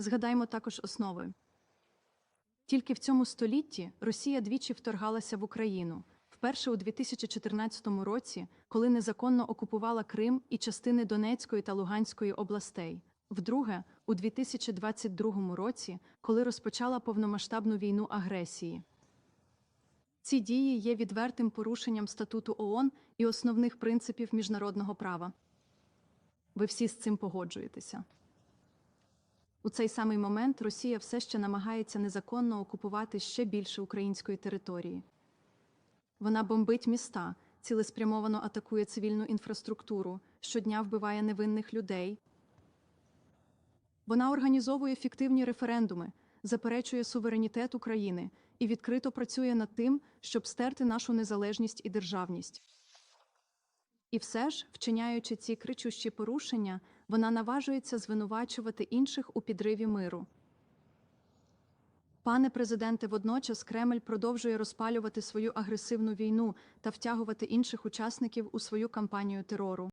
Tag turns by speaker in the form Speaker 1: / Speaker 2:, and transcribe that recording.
Speaker 1: Згадаймо також основи. Тільки в цьому столітті Росія двічі вторгалася в Україну. Вперше у 2014 році, коли незаконно окупувала Крим і частини Донецької та Луганської областей. Вдруге, у 2022 році, коли розпочала повномасштабну війну агресії. Ці дії є відвертим порушенням статуту ООН і основних принципів міжнародного права. Ви всі з цим погоджуєтеся. У цей самий момент Росія все ще намагається незаконно окупувати ще більше української території. Вона бомбить міста, цілеспрямовано атакує цивільну інфраструктуру, щодня вбиває невинних людей. Вона організовує фіктивні референдуми, заперечує суверенітет України і відкрито працює над тим, щоб стерти нашу незалежність і державність. І все ж, вчиняючи ці кричущі порушення, вона наважується звинувачувати інших у підриві миру. Пане президенте, водночас Кремль продовжує розпалювати свою агресивну війну та втягувати інших учасників у свою кампанію терору.